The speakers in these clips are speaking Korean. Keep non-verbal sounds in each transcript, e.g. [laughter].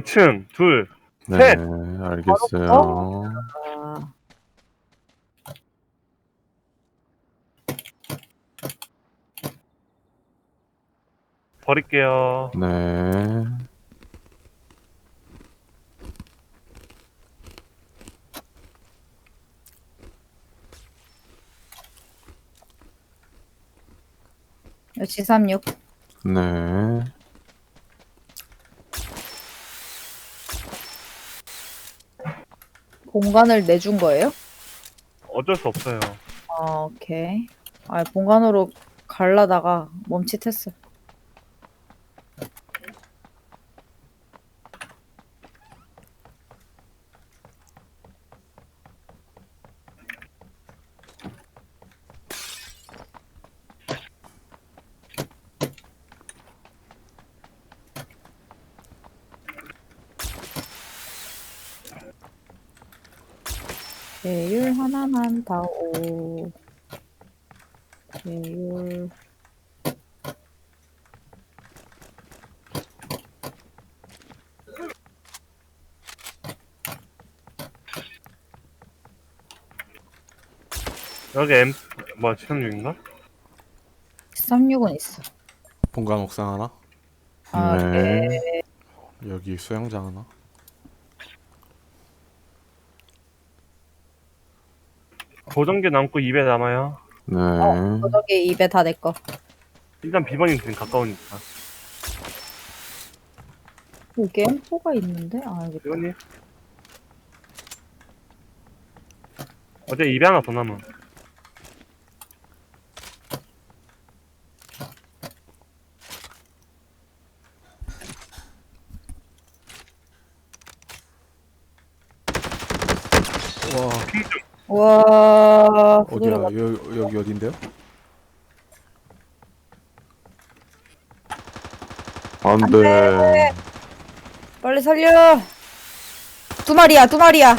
2층 둘 네, 셋! 알겠어요. 아, 버릴게요. 네. 역시 36. 네. 공간을 내준 거예요? 어쩔 수 없어요. 아, 오케이. 아, 공간으로 갈라다가 멈칫했어. 배율 하나만 다 오. 배율. 여기 M 뭐 76인가? 36은 있어. 본관 옥상 하나 아, 네. 네. 여기 수영장 하나 보정기 남고 2배 남아요. 네. 어, 저기 입에 다 내 거. 일단 비번이 지금 가까우니까. 여기 M4가 있는데? 아, 여기. 비번이 어제 2배 하나 더 남아. 와 와, 어디야 부드러워. 여, 여기 어딘데요? 안 돼. 빨리 살려. 두 마리야, 두 마리야.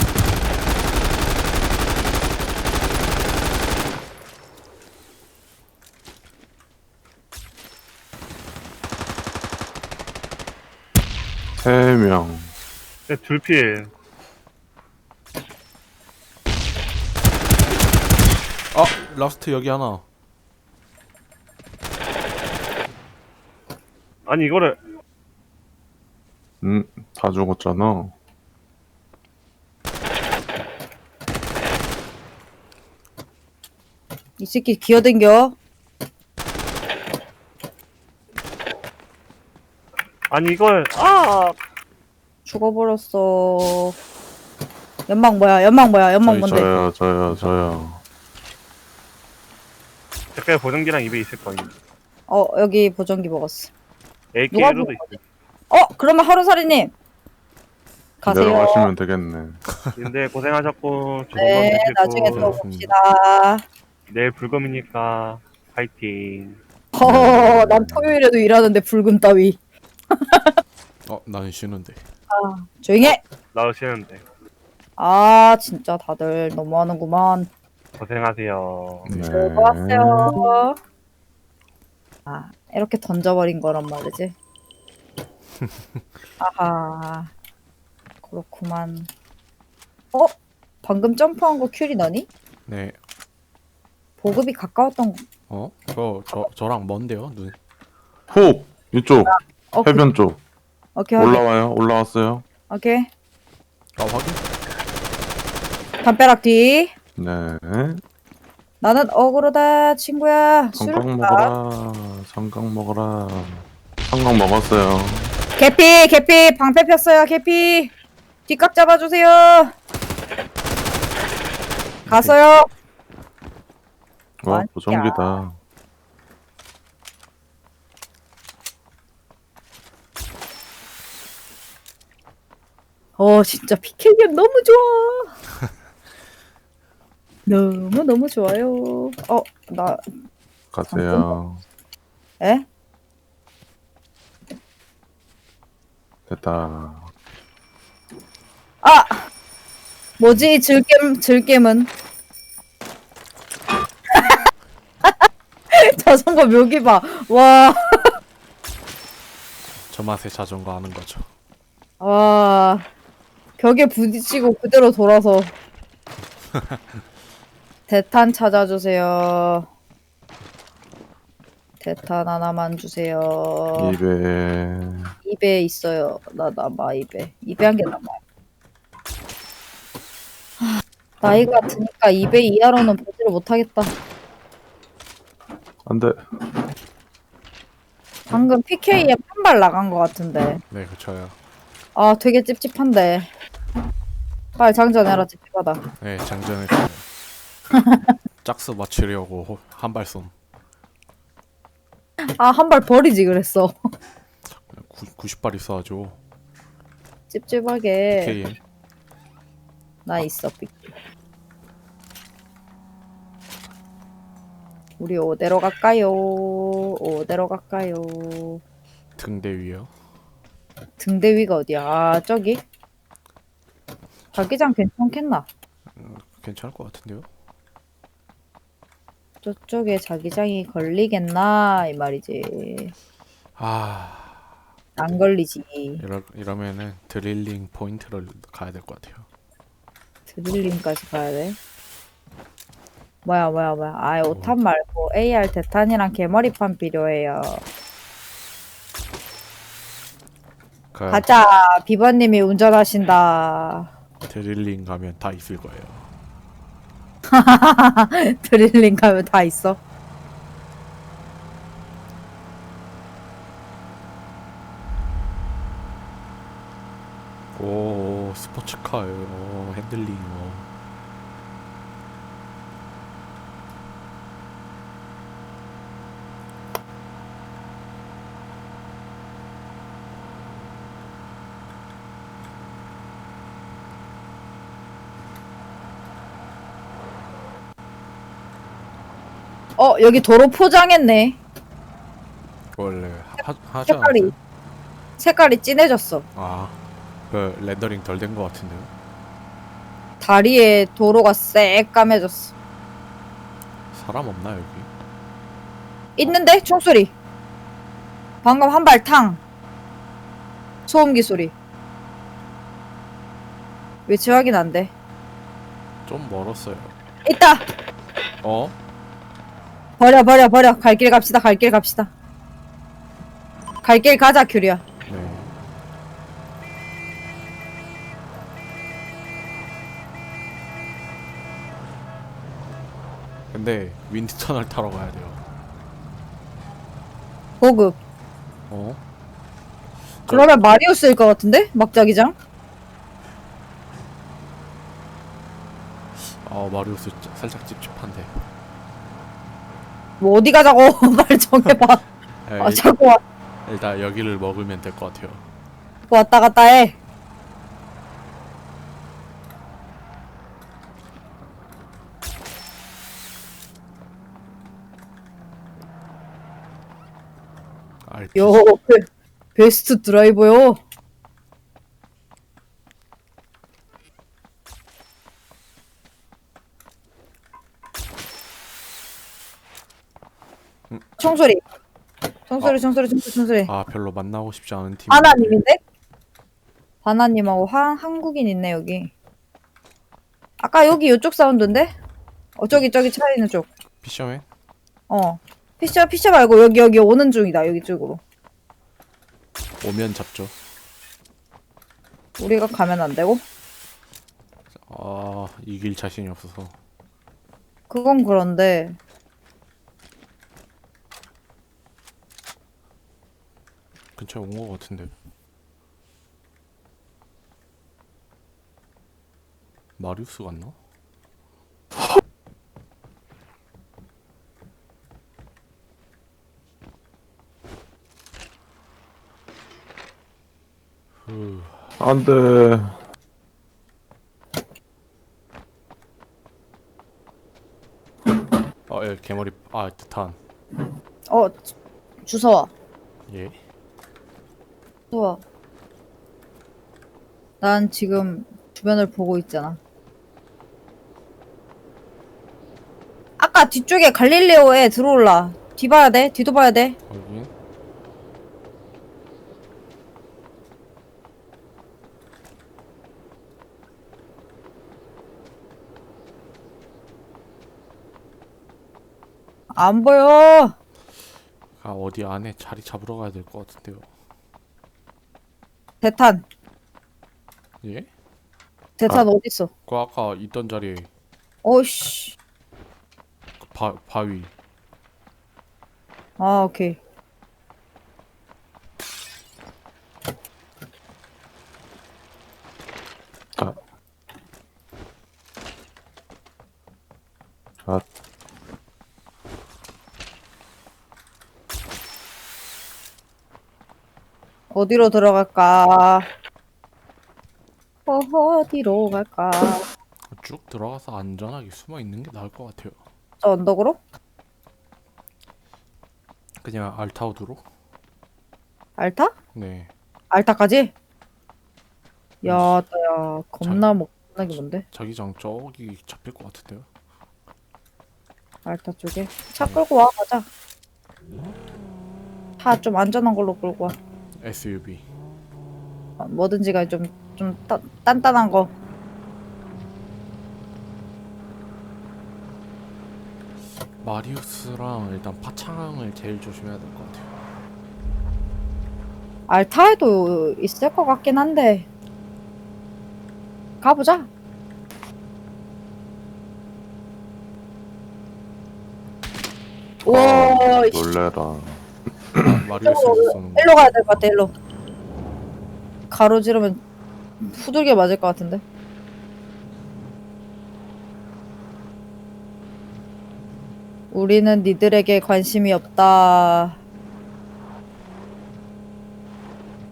세 명. 네, 둘필. 아 라스트 여기 하나 아니 이거를 음, 다 죽었잖아. 이 새끼 기어댕겨. 아니 이걸 아 죽어버렸어. 연막 뭐야, 연막 뭐야, 연막 저기, 뭔데? 저요, 저요, 저요. 댓글 보정기랑 2배 있을 거예요. 어, 여기 보정기 먹었어. AK로도 있어요. 어, 그러면 하루살이님. 가세요. 내려가시면 되겠네. 근데 고생하셨고 [laughs] 좋은 네, 밤 되시고 나중에 또 네. 봅시다. 내일 불금이니까 파이팅. 허, 난 토요일에도 일하는데 불금 따위. 어 나는 쉬는데 아, 조용히 해! 나으시는데 아, 진짜 다들 너무하는구만. 고생하세요. 네. 수고하세요. 아, 이렇게 던져버린 거란 말이지. [laughs] 아하. 그렇구만. 어? 방금 점프한 거 큐리 너니? 네 보급이 가까웠던 거. 어? 저, 저, 저랑 먼데요 눈 훅! 이쪽, 어, 그, 해변 쪽. 오케이, 오케이. 올라와요, 올라왔어요. 오케이. 아 확인 담벼락 뒤. 네. 나는 억울하다, 친구야. 술을 먹어라. 성강 먹어라. 성강 먹었어요. 개피, 개피, 방패 폈어요, 개피. 뒷각 잡아주세요. 갔어요. 와, 아니야. 보정기다. 어, 진짜 피켈리언 너무 좋아. [laughs] 너무 너무 좋아요. 어, 나 가세요. 에? 됐다. 아, 뭐지 이 즐겜 즐겜은? 자전거 묘기 봐. 와, [laughs] 저 맛에 자전거 하는 거죠 와 벽에 부딪히고 그대로 돌아서 [laughs] 대탄 찾아주세요. 대탄 하나만 주세요. 입에 입에 있어요. 나 남아 입에. 입에 한 개 남아. 하, 나이가 드니까 입에 이하로는 보지를 못하겠다. 안돼. 방금 PK에 한발 나간 것 같은데. 네 그쳐요 아 되게 찝찝한데. 빨리 장전해라 찝찝하다. 네 장전을 [laughs] 짝수 맞추려고 한발 쏜. 아한 발 버리지 그랬어. 90발 있어가지고 찝찝하게. KM 나 있어 삐. 우리 어디로 갈까요? 어디로 갈까요? 등대 위요. 등대 위가 어디야? 아 저기? 자기장 괜찮겠나? 괜찮을 것 같은데요? 저쪽에 자기장이 걸리겠나 이 말이지. 아 안 걸리지. 이러, 이러면은 드릴링 포인트를 가야 될 것 같아요. 드릴링까지 가야 돼. 뭐야 뭐야 뭐야. 아 오탄 말고 AR 대탄이랑 개머리판 필요해요. 그 가자. 비버님이 운전하신다. 드릴링 가면 다 있을 거예요. [laughs] 드릴링 가면 다 있어. 오 스포츠카요. 오, 핸들링. 어. 어 여기 도로 포장했네. 원래 하, 하지 색깔이 않았어요? 색깔이 진해졌어. 아, 그 렌더링 덜 된 것 같은데요. 다리에 도로가 쎄 까매졌어. 사람 없나 여기? 있는데 총소리. 방금 한 발 탕. 소음기 소리. 위치 확인 안 돼. 좀 멀었어요. 있다. 어? 버려 버려 버려. 갈 길 갑시다. 갈 길 갑시다. 갈 길 가자 큐리야. 네. 근데 윈드 터널 타러 가야 돼요. 보급. 어? 그러면 마리우스일 것 같은데? 막자기장? 아 마리우스 짜- 살짝 찝찝한데. 뭐 어디 가자고 [laughs] 말 정해봐. 에, 아 일, 자꾸 와, 일단 여기를 먹으면 될 것 같아요. 왔다 갔다 해. RPG. 요 그, 베스트 드라이버요. 총소리. 총소리, 총소리, 총소리, 총소리. 아 별로 만나고 싶지 않은 팀. 바나님인데? 바나님하고 한, 한국인 있네, 여기. 아까 여기 이쪽 사운드인데? 어, 저기, 저기 차 있는 쪽. 피셔맨? 어. 피셔, 피셔 말고 여기, 여기 오는 중이다, 여기 쪽으로. 오면 잡죠. 우리가 가면 안 되고? 아 이길 자신이 없어서. 그건 그런데, 근처에 온 것 같은데. 마리우스? 후, 안돼. 아, 예, 개머리, 아, 뜻한. 어, 주- 주서와. 예. 수아. 난 지금 주변을 보고 있잖아. 아까 뒤쪽에 갈릴레오에 들어올라. 뒤 봐야 돼. 뒤도 봐야 돼. 확인. 안 보여. 아 어디 안에 자리 잡으러 가야 될 것 같은데요. 대탄. 예? 대탄 어디 있어? 그 아까 있던 자리에 어씨. 그 바, 바위. 아 오케이. 어디로 들어갈까? 어디로 갈까? 쭉 들어가서 안전하게 숨어 있는 게 나을 것 같아요. 저 언덕으로? 그냥 알타우드로? 알타? 네. 알타까지? 야, 야, 겁나 먹나게 뭔데? 자기장 저기 잡힐 것 같은데요. 알타 쪽에 차 끌고 와 가자. 차좀 안전한 걸로 끌고 와. SUV. 어, 뭐든지가 좀 좀 단단한 거. 마리우스랑 일단 파창을 제일 조심해야 될 것 같아요. 알타에도 있을 것 같긴 한데 가보자. 와, 아, 씨, 놀래라. 마- 마리우스에서 쏘는 거. 일로 가야 될 것 같아. 일로. 가로지르면 후들겨 맞을 것 같은데. 우리는 니들에게 관심이 없다.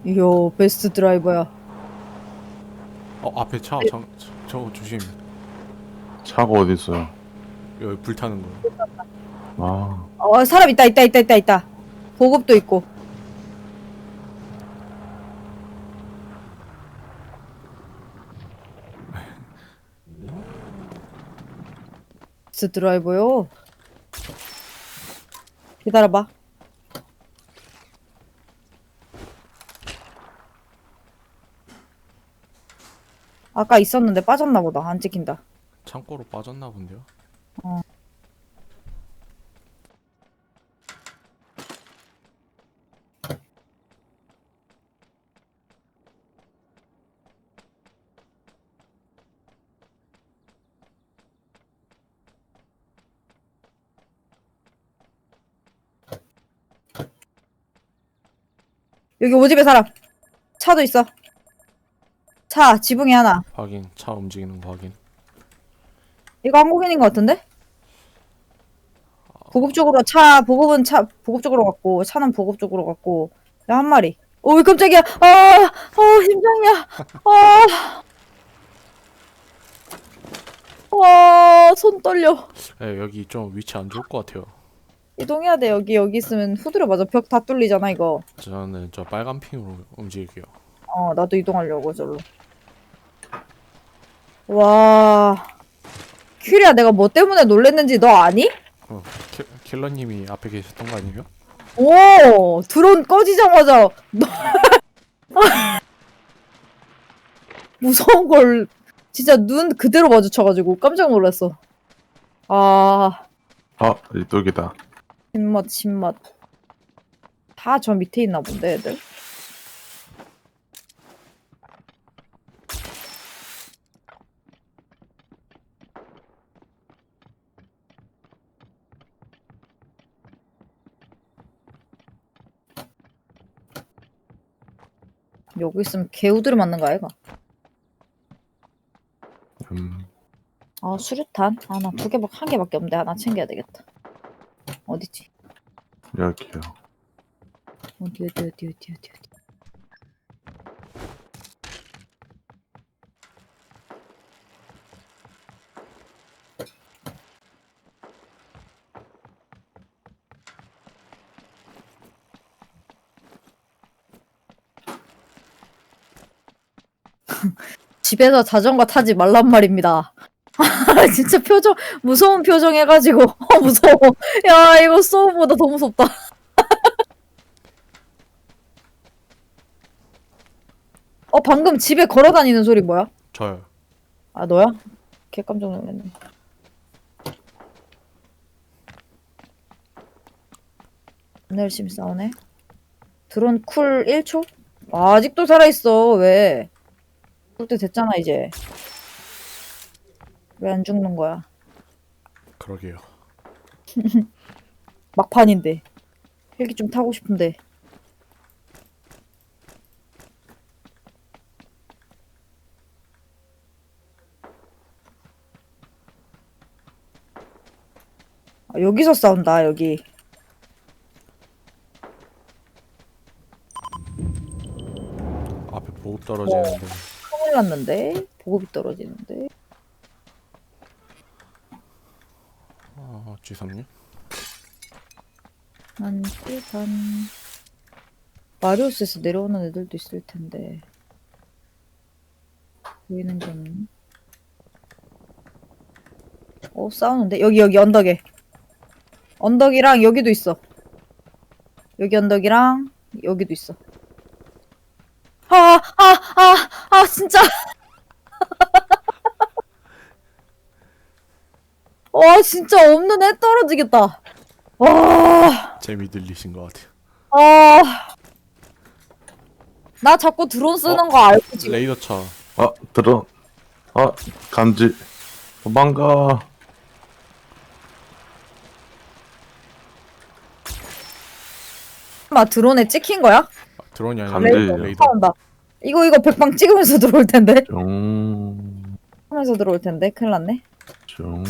이야, 베스트 드라이버야. 어 앞에 차, 저, 저 조심. 차가 어디 있어요? 여기 불 타는 거. 아, 어, 사람 있다, 있다, 있다, 있다, 있다. 보급도 있고. 베스트 드라이버요. 기다려봐. 아까 있었는데 빠졌나 보다. 안 찍힌다. 창고로 빠졌나 본데요. 여기 오집에 사람. 차도 있어. 차, 지붕이 하나. 확인. 차 움직이는 거 확인. 이거 한국인인 것 같은데? 보급 쪽으로 차 보급은 차 보급 쪽으로 갔고 차는 보급 쪽으로 갔고 야, 한 마리. 오 깜짝이야. 아, 어 심장이야. 아, 와, 손 떨려. 예, 여기 좀 위치 안 좋을 것 같아요. 이동해야 돼. 여기 여기 있으면 후드려 맞아. 벽 다 뚫리잖아 이거. 저는 저 빨간 핑으로 움직일게요. 어, 나도 이동하려고 저로. 와, 큐리야, 내가 뭐 때문에 놀랬는지 너 아니? 어, 킬, 킬러님이 앞에 계셨던 거 아니에요? 오, 드론 꺼지자마자 너- [laughs] 무서운 걸 진짜 눈 그대로 마주쳐가지고 깜짝 놀랐어. 아, 아, 이쪽이다. 신맛, 신맛. 다저 밑에 있나 본데, 애들. 여기 있으면 개우들을 맞는 거 아이가? 음, 아 수류탄? 아 나 두 개밖에 한 개밖에 없는데 하나 챙겨야 되겠다. 어디지? 여기요. 어디 어디 어디 어디 어디 어디. [laughs] 집에서 자전거 타지 말란 말입니다. [laughs] 진짜 표정 무서운 표정 해가지고 어 무서워. [laughs] 야 이거 소음보다 더 무섭다. [laughs] 어 방금 집에 걸어 다니는 소리 뭐야? 저요. 아 너야? 개 깜짝 놀랐네. 존나 열심히 싸우네. 드론 쿨 1초? 아, 아직도 살아있어. 왜? 그때 됐잖아, 이제. 왜 안 죽는 거야? 그러게요. [laughs] 막판인데. 헬기 좀 타고 싶은데. 아, 여기서 싸운다, 여기. 앞에 보급 떨어지는데 큰일 났는데? 보급이 떨어지는데? 아, G36? 한시간 마리오스에서 내려오는 애들도 있을 텐데 보이는 좀. 어 싸우는데 여기 여기 언덕에 언덕이랑 여기도 있어. 여기 언덕이랑 여기도 있어. 아 아 아 아 아, 아, 진짜. 와 진짜 없는 애 떨어지겠다. 와. 재미 들리신 것 같아요. 아. 나 자꾸 드론 쓰는 거 알고 지금. 레이더 차. 아, 들어. 아, 감지. 도망가. 마 드론에 찍힌 거야? 아, 드론이 아니라 감지. 레이더. 레이더. 나온다. 이거 이거 백방 찍으면서 [laughs] 들어올 텐데. 뿅. 하면서 들어올 텐데. 큰일 났네. 뿅.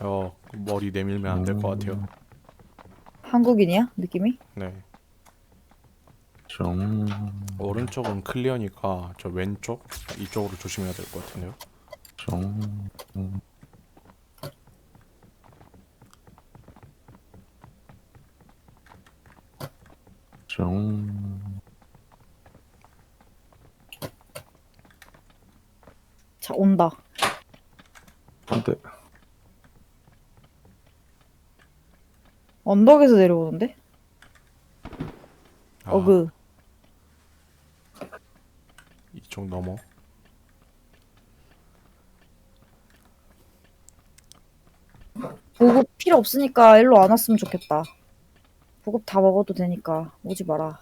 어, 머리 내밀면 안 될 것 같아요. 한국인이야? 느낌이? 네. 뿅. 오른쪽은 클리어니까 저 왼쪽 이쪽으로 조심해야 될 것 같은데요. 뿅. 뿅. 자 온다. 안 돼. 언덕에서 내려오는데? 아, 어그. 이쪽 넘어. 보급 필요 없으니까 일로 안 왔으면 좋겠다. 보급 다 먹어도 되니까 오지 마라.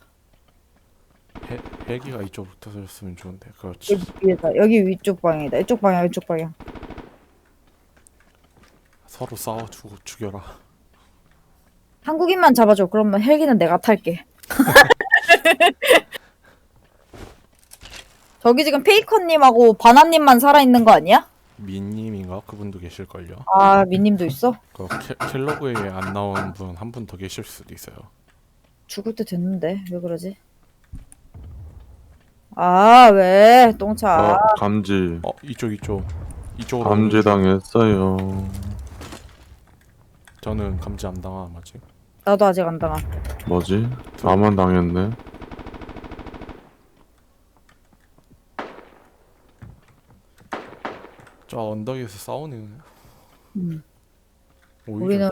헬, 헬기가 이쪽으로 터졌으면 좋은데. 그렇지. 여기 위에다. 여기 위쪽 방향이다. 이쪽 방향, 이쪽 방향. 서로 싸워 죽, 죽여라. 한국인만 잡아줘. 그러면 헬기는 내가 탈게. [laughs] 저기 지금 페이커님하고 바나님만 살아있는 거 아니야? 민님인가 그분도 계실걸요. 아, 미님도 있어? [laughs] 그 캐, 캘러그에 안 나온 분 한 분 더 계실 수도 있어요. 죽을 때 됐는데 왜 그러지? 아, 왜? 똥차. 아, 감지. 어 이쪽 이쪽 이쪽으로. 감지 오는 중. 당했어요. 저는 감지 안 당함 아직. 나도 아직 안 당한. 뭐지? 나만 당했네. 저 언덕에서 싸우네. 음. 오히려 우리는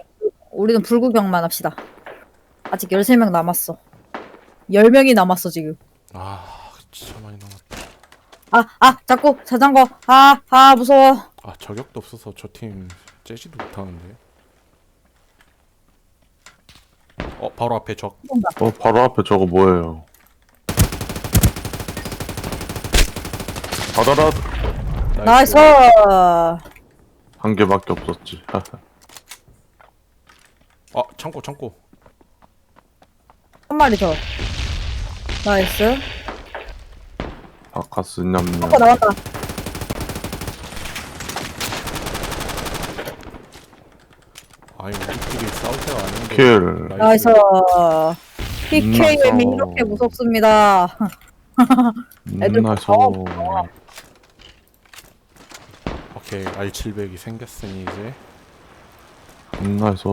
우리는 불구경만 합시다. 아직 13명 남았어. 10명이 남았어, 지금. 아 진짜 많이 남았다. 아, 아, 자꾸 자전거. 아, 아, 무서워. 아 저격도 없어서 저 팀 째지도 못하는데. 어 바로 앞에 적. 어, 바로 앞에 저거 뭐예요? 받아라! 나이스. 한 개밖에 없었지. [laughs] 아 창고 창고. 한 마리 더. 나이스. 바카스 냠냠. 아까 나왔다. 아니 우리끼리 싸울 때가 아닌데. 킬. 나이스. PKM이 나이스. 이렇게 무섭습니다. 애들 나이스. 무서워. 오케이 R700이 생겼으니 이제 나이스.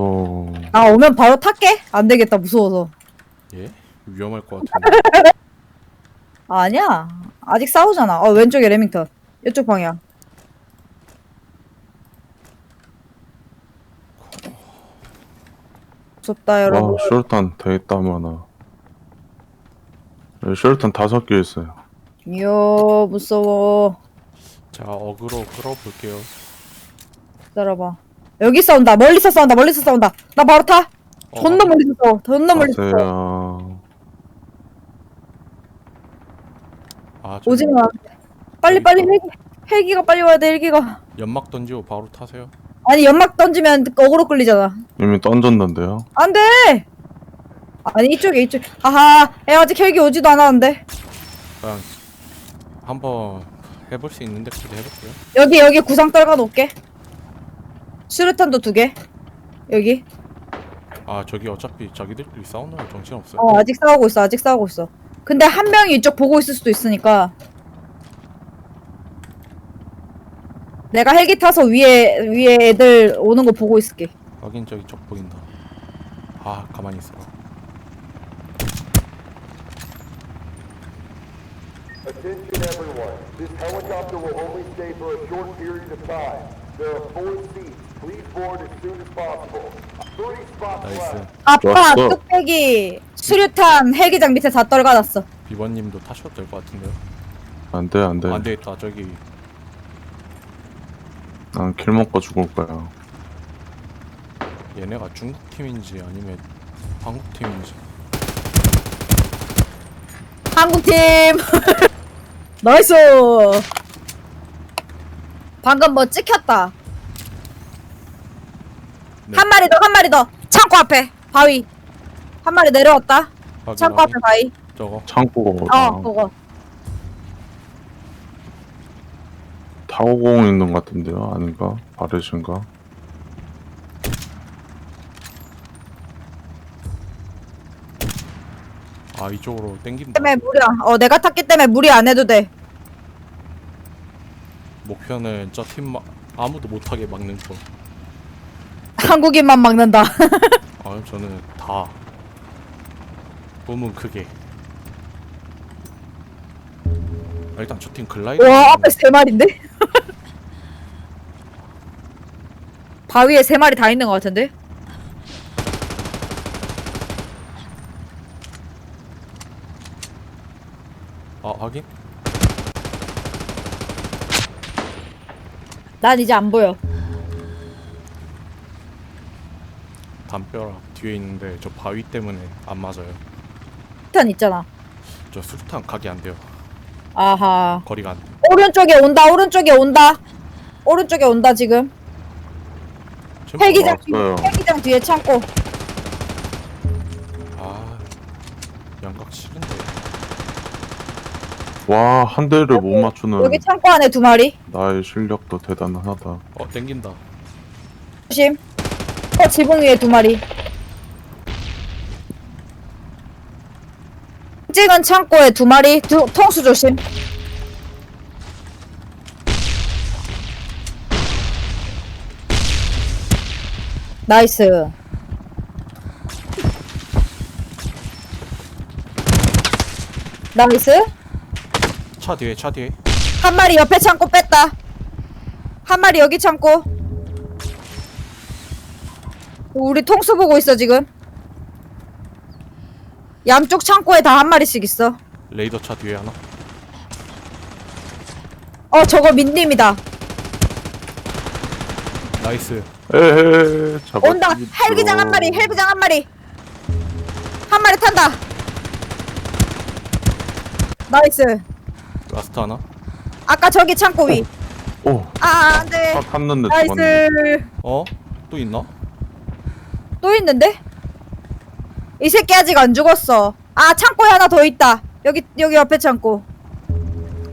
나 오면 바로 탈게. 안 되겠다, 무서워서. 예 위험할 것 같은데. 아, [laughs] 아니야. 아직 싸우잖아. 어, 왼쪽에 레밍턴. 이쪽 방향. 무섭다, 여러분. 와, 셜탄 되겠다마나. 여기 셜탄 다섯 개 있어요. 이야, 무서워. 자 어그로 끌어볼게요. 기다려봐. 여기 싸운다. 멀리서 싸운다. 멀리서 싸운다. 나 바로 타. 어, 존나 멀리 있어. 존나 멀리 있어. 가세요. 아, 저 오지 마. 빨리 빨리 헬기 헬기가 빨리 와야 돼 헬기가. 연막 던지고 바로 타세요. 아니 연막 던지면 어그로 끌리잖아. 이미 던졌는데요. 안 돼. 아니 이쪽에 이쪽. 하하. 야 아직 헬기 오지도 않았는데. 그냥 한번 해볼 수 있는데 그래 해볼게요. 여기 여기 구상 떨가 놓을게. 수류탄도 두 개. 여기. 아 저기 어차피 자기들끼리 싸우는 거 정신 없어요. 어 아직 싸우고 있어. 아직 싸우고 있어. 근데 한 명이 이쪽 보고 있을 수도 있으니까. 내가 헬기 타서 위에 위에 애들 오는 거 보고 있을게. 확인 저기 쪽 보인다. 아 가만히 있어. Attention everyone, this helicopter will only stay for a short period of time. There are four seats, please board as soon as possible. Three spots 나이스. left. 아빠 좋았어. 뚝배기 수류탄 헬기장 밑에 다 떨가놨어. 비번님도 타셔도 될 것 같은데요. 안 돼, 안 돼. 안 되겠다 저기 난킬 먹고 죽을 거야. 얘네가 중국 팀인지 아니면 한국 팀인지. 한국팀 [laughs] 나이스 방금 뭐 찍혔다 네. 한 마리 더 한 마리 더 창고 앞에 바위 한 마리 내려왔다 확인, 창고 앞에. 바위 저거 창고가 어 어디야? 그거 타고공 있는 것 같은데요? 아닌가? 바르신가? 아 이쪽으로 땡긴다. 때문에 무리 안- 어 내가 탔기 때문에 무리 안 해도 돼 목표는 저 팀 아무도 못하게 막는 거. [laughs] 한국인만 막는다 [laughs] 아 저는 다 꿈은 크게. 아, 일단 저 팀 글라이더. 와 앞에 세 마리인데 바위에 세 마리 다 있는 것 같은데 아 확인? 난 이제 안 보여 담벼락 뒤에 있는데 저 바위 때문에 안 맞아요. 수류탄 있잖아 저 수류탄 각이 안 돼요. 아하 거리가 안 돼. 오른쪽에 온다 오른쪽에 온다 오른쪽에 온다 지금 챔프- 헬기장. 헬기장 뒤에 창고 아 양각 싫은데. 와, 한 대를 못 맞추는 여기 창고 안에 두 마리 나의 실력도 대단하다. 어 땡긴다. 조심 어 지붕 위에 두 마리 찍은 창고에 두 마리 두, 통수 조심 나이스 나이스 차 뒤에 차 뒤에. 한 마리 옆에 창고 뺐다. 한 마리 여기 창고. 우리 통수 보고 있어 지금. 양쪽 창고에 다 한 마리씩 있어. 레이더 차 뒤에 하나. 어 저거 민님이다. 나이스. 에헤, 잡아. 온다. 헬기장 한 마리. 헬기장 한 마리. 한 마리 탄다. 나이스. 라스트 하나. 아까 저기 창고 위. 오, 아 안 돼. 딱 탔는데 죽었네. 나이스. 어? 또 있나? 또 있는데? 이 새끼 아직 안 죽었어. 아 창고에 하나 더 있다. 여기 여기 옆에 창고.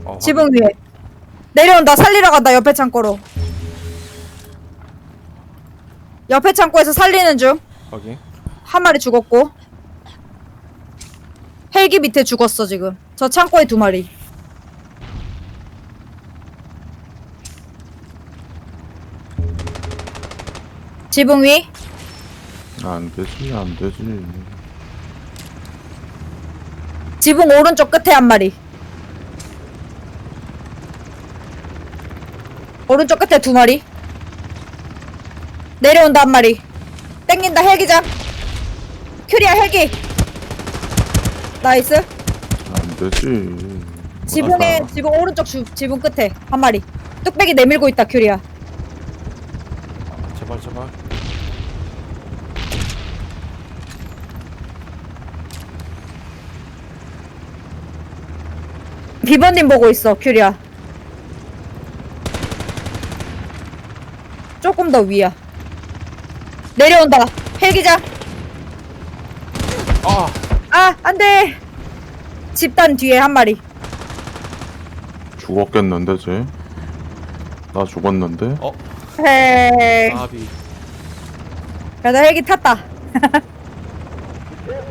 어, 지붕 위에. 내려온다. 살리러 간다. 옆에 창고로. 옆에 창고에서 살리는 중. 확인. 한 마리 죽었고. 헬기 밑에 죽었어 지금. 저 창고에 두 마리. 지붕 위. 안 되지, 안 되지. 지붕 오른쪽 끝에 한 마리. 오른쪽 끝에 두 마리. 내려온다 한 마리. 땡긴다 헬기장. 큐리야 헬기. 나이스. 안 되지. 지붕에 아까. 지붕 오른쪽 주, 지붕 끝에 한 마리. 뚝배기 내밀고 있다 큐리야 제발 제발. 비버님 보고 있어 큐리야 조금 더 위야. 내려온다. 헬기장. 아 아, 안 돼. 집단 뒤에 한 마리. 죽었겠는데 쟤? 나 죽었는데? 어? 헤이. 아비 그래도 헬기 탔다. Can't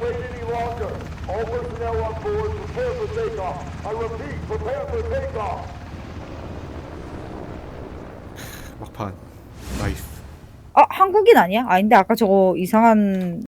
wait any longer. All personnel on board, prepare for takeoff. I repeat, prepare for takeoff. 막판 아, 한국인 아니야? 아닌데, 아까 저거 이상한